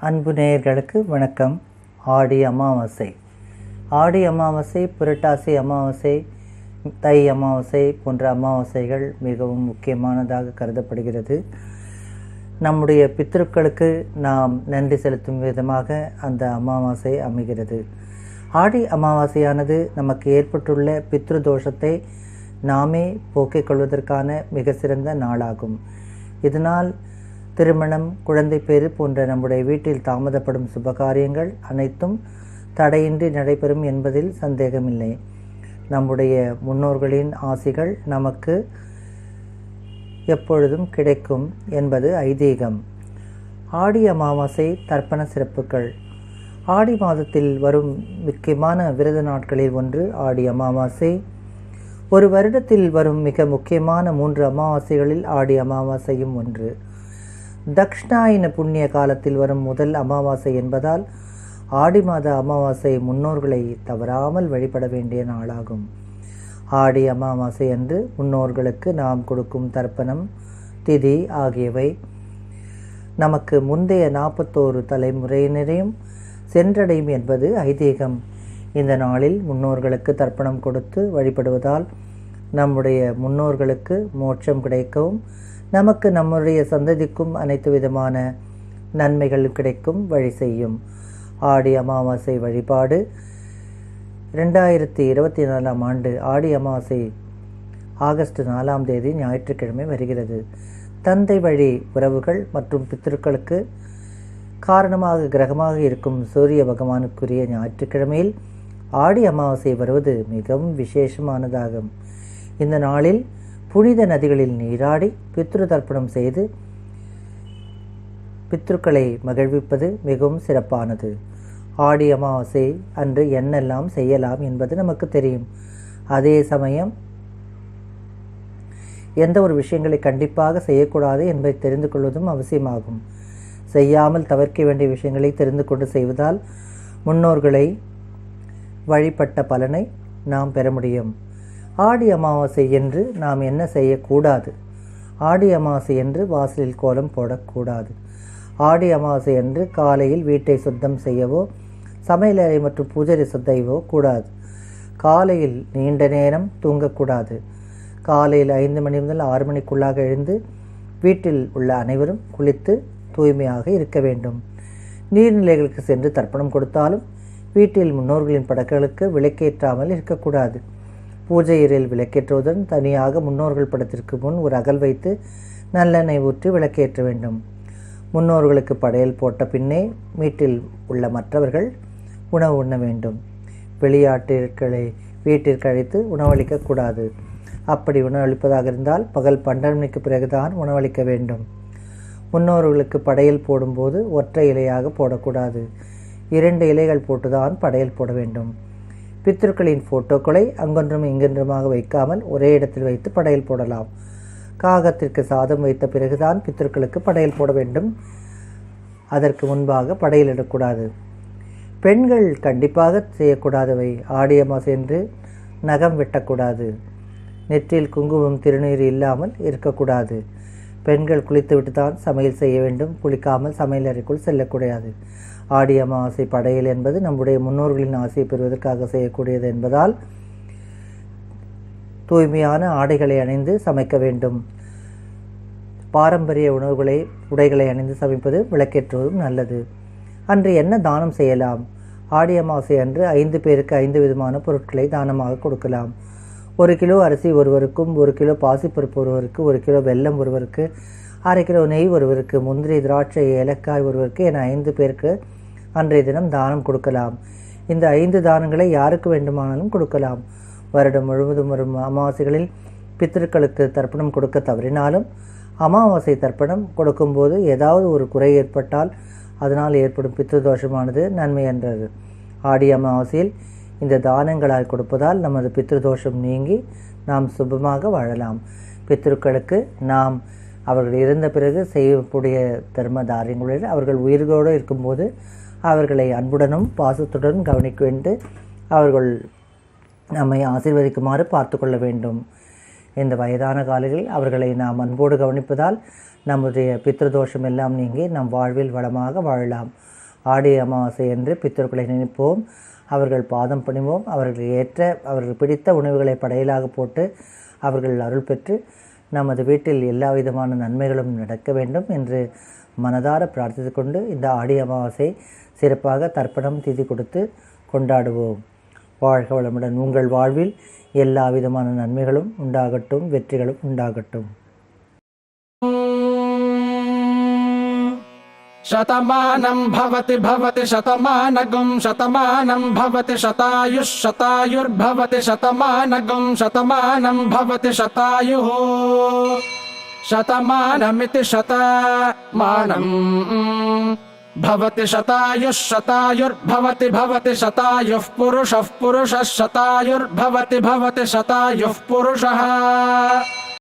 அன்பு நேயர்களுக்கு வணக்கம். ஆடி அமாவாசை. ஆடி அமாவாசை புரட்டாசி அமாவாசை தை அமாவாசை போன்ற அமாவாசைகள் மிகவும் முக்கியமானதாக கருதப்படுகிறது. நம்முடைய பித்ருக்களுக்கு நாம் நன்றி செலுத்தும் விதமாக அந்த அமாவாசை அமைகிறது. ஆடி அமாவாசையானது நமக்கு ஏற்பட்டுள்ள பித்ரு தோஷத்தை நாமே போக்கிக் கொள்வதற்கான மிக சிறந்த நாளாகும். இதனால் திருமணம் குழந்தை பேறு போன்ற நம்முடைய வீட்டில் தாமதப்படும் சுபகாரியங்கள் அனைத்தும் தடையின்றி நடைபெறும் என்பதில் சந்தேகமில்லை. நம்முடைய முன்னோர்களின் ஆசிகள் நமக்கு எப்பொழுதும் கிடைக்கும் என்பது ஐதீகம். ஆடி அமாவாசை தர்ப்பண சிறப்புகள். ஆடி மாதத்தில் வரும் முக்கியமான விரத நாட்களில் ஒன்று ஆடி அமாவாசை. ஒரு வருடத்தில் வரும் மிக முக்கியமான மூன்று அமாவாசைகளில் ஆடி அமாவாசையும் ஒன்று. தக்ஷ்ணாயின புண்ணிய காலத்தில் வரும் முதல் அமாவாசை என்பதால் ஆடி மாத அமாவாசை முன்னோர்களை தவறாமல் வழிபட வேண்டிய நாளாகும். ஆடி அமாவாசை அன்று முன்னோர்களுக்கு நாம் கொடுக்கும் தர்ப்பணம் திதி ஆகியவை. நமக்கு முந்தைய நாற்பத்தோரு தலைமுறையினரையும் சென்றடையும் என்பது ஐதீகம். இந்த நாளில் முன்னோர்களுக்கு தர்ப்பணம் கொடுத்து வழிபடுவதால் நம்முடைய முன்னோர்களுக்கு மோட்சம் கிடைக்கவும் நமக்கு நம்முடைய சந்ததிக்கும் அனைத்து விதமான நன்மைகள் கிடைக்கும் வழி செய்யும். ஆடி அமாவாசை வழிபாடு. ரெண்டாயிரத்தி இருபத்தி நாலாம் ஆண்டு ஆடி அமாவாசை ஆகஸ்ட் நாலாம் தேதி ஞாயிற்றுக்கிழமை வருகிறது. தந்தை வழி உறவுகள் மற்றும் பித்தர்களுக்கு காரணமாக கிரகமாக இருக்கும் சூரிய பகவானுக்குரிய ஞாயிற்றுக்கிழமையில் ஆடி அமாவாசை வருவது மிகவும் விசேஷமானதாகும். இந்த நாளில் புனித நதிகளில் நீராடி பித்ரு தர்ப்பணம் செய்து பித்ருக்களை மகிழ்விப்பது மிகவும் சிறப்பானது. ஆடி அமாவாசை அன்று என்னெல்லாம் செய்யலாம் என்பது நமக்கு தெரியும். அதே சமயம் எந்த ஒரு விஷயங்களை கண்டிப்பாக செய்யக்கூடாது என்பதை தெரிந்து கொள்வதும் அவசியமாகும். செய்யாமல் தவிர்க்க வேண்டிய விஷயங்களை தெரிந்து கொண்டு செய்வதால் முன்னோர்களை வழிபட்ட பலனை நாம் பெற முடியும். ஆடி அமாவாசை என்று நாம் என்ன செய்யக்கூடாது? ஆடி அமாவாசை என்று வாசலில் கோலம் போடக்கூடாது. ஆடி அமாவாசை என்று காலையில் வீட்டை சுத்தம் செய்யவோ சமையலறை மற்றும் பூஜை சுத்தையவோ கூடாது. காலையில் நீண்ட நேரம் தூங்கக்கூடாது. காலையில் ஐந்து மணி முதல் ஆறு மணிக்குள்ளாக எழுந்து வீட்டில் உள்ள அனைவரும் குளித்து தூய்மையாக இருக்க வேண்டும். நீர்நிலைகளுக்கு சென்று தர்ப்பணம் கொடுத்தாலும் வீட்டில் முன்னோர்களின் படக்குகளுக்கு விளக்கேற்றாமல் இருக்கக்கூடாது. பூஜை இறையில் விளக்கேற்றுவதுடன் தனியாக முன்னோர்கள் படத்திற்கு முன் ஒரு அகல் வைத்து நல்லெண்ணெய் ஊற்றி விளக்கேற்ற வேண்டும். முன்னோர்களுக்கு படையல் போட்ட பின்னே வீட்டில் உள்ள மற்றவர்கள் உணவு உண்ண வேண்டும். வெளியாட்டிற்களை வீட்டிற்கு அழைத்து உணவளிக்கக்கூடாது அப்படி உணவளிப்பதாக இருந்தால் பகல் பன்னெண்டு மணிக்கு பிறகுதான் உணவளிக்க வேண்டும். முன்னோர்களுக்கு படையல் போடும்போது ஒற்றை இலையாக போடக்கூடாது. இரண்டு இலைகள் போட்டுதான் படையல் போட வேண்டும். பித்திருக்களின் ஃபோட்டோக்களை அங்கொன்றும் இங்கொன்றுமாக வைக்காமல் ஒரே இடத்தில் வைத்து படையல் போடலாம். காகத்திற்கு சாதம் வைத்த பிறகுதான் பித்திருக்களுக்கு படையல் போட வேண்டும். அதற்கு முன்பாக படையலிடக்கூடாது பெண்கள் கண்டிப்பாக செய்யக்கூடாதவை. ஆடிய மாசம் நகம் வெட்டக்கூடாது. நெற்றியில் குங்குமம் திருநீர் இல்லாமல் இருக்கக்கூடாது. பெண்கள் குளித்துவிட்டு தான் சமையல் செய்ய வேண்டும். குளிக்காமல் சமையல் அறைக்குள் செல்லக்கூடாது. ஆடி அமாவாசை படையல் என்பது நம்முடைய முன்னோர்களின் ஆசையை பெறுவதற்காக செய்யக்கூடியது என்பதால் தூய்மையான ஆடைகளை அணிந்து சமைக்க வேண்டும். பாரம்பரிய உணவுகளை உடைகளை அணிந்து சமைப்பது விளக்கேற்றுவதும் நல்லது. அன்று என்ன தானம் செய்யலாம்? ஆடி அமாவாசை அன்று ஐந்து பேருக்கு ஐந்து விதமான பொருட்களை தானமாக கொடுக்கலாம். ஒரு கிலோ அரிசி ஒருவருக்கும் ஒரு கிலோ பாசிப்பருப்பு ஒருவருக்கு ஒரு கிலோ வெல்லம் ஒருவருக்கு அரை கிலோ நெய் ஒருவருக்கு முந்திரி திராட்சை ஏலக்காய் ஒருவருக்கு என ஐந்து பேருக்கு அன்றைய தினம் தானம் கொடுக்கலாம். இந்த ஐந்து தானங்களை யாருக்கு வேண்டுமானாலும் கொடுக்கலாம். வருடம் முழுவதும் வரும் அமாவாசைகளில் பித்திருக்களுக்கு தர்ப்பணம் கொடுக்க தவறினாலும் அமாவாசை தர்ப்பணம் கொடுக்கும்போது ஏதாவது ஒரு குறை ஏற்பட்டால் அதனால் ஏற்படும் பித்திருதோஷமானது நன்மை என்றது ஆடி அமாவாசையில் இந்த தானங்களால் கொடுப்பதால் நமது பித்ருதோஷம் நீங்கி நாம் சுபமாக வாழலாம். பித்ருக்களுக்கு நாம் அவர்கள் இறந்த பிறகு செய்யக்கூடிய தர்ம தாரியங்களில் அவர்கள் உயிர்களோடு இருக்கும்போது அவர்களை அன்புடனும் பாசத்துடன் கவனிக்க வேண்டும் அவர்கள் நம்மை ஆசீர்வதிக்குமாறு பார்த்து கொள்ள வேண்டும். இந்த வயதான காலங்களில் அவர்களை நாம் அன்போடு கவனிப்பதால் நம்முடைய பித்ருதோஷம் எல்லாம் நீங்கி நம் வாழ்வில் வளமாக வாழலாம். ஆடி அமாவாசை என்று பித்தர்களை நினைப்போம். அவர்கள் பாதம் பணிவோம் அவர்கள் ஏற்ற அவர்கள் பிடித்த உணவுகளை படையலாக போட்டு அவர்கள் அருள் பெற்று நமது வீட்டில் எல்லா விதமான நன்மைகளும் நடக்க வேண்டும் என்று மனதார பிரார்த்தித்து கொண்டு இந்த ஆடி அமாவாசை சிறப்பாக தர்ப்பணம் திதி கொடுத்து கொண்டாடுவோம். வாழ்க வளமுடன். உங்கள் வாழ்வில் எல்லா விதமான நன்மைகளும் உண்டாகட்டும் வெற்றிகளும் உண்டாகட்டும். శతమానం భవతి భవతి శతమానగం శతమానం భవతి శతాయుష్ శతాయుర్భవతి శతమానగం శతమానం భవతి శతాయు శతమానమితి శతమానం భవతి శతాయుష్ శతాయుర్భవతి భవతి శతాయుః పురుషః పురుషः శతాయుర్భవతి భవతి శతాయుః పురుషः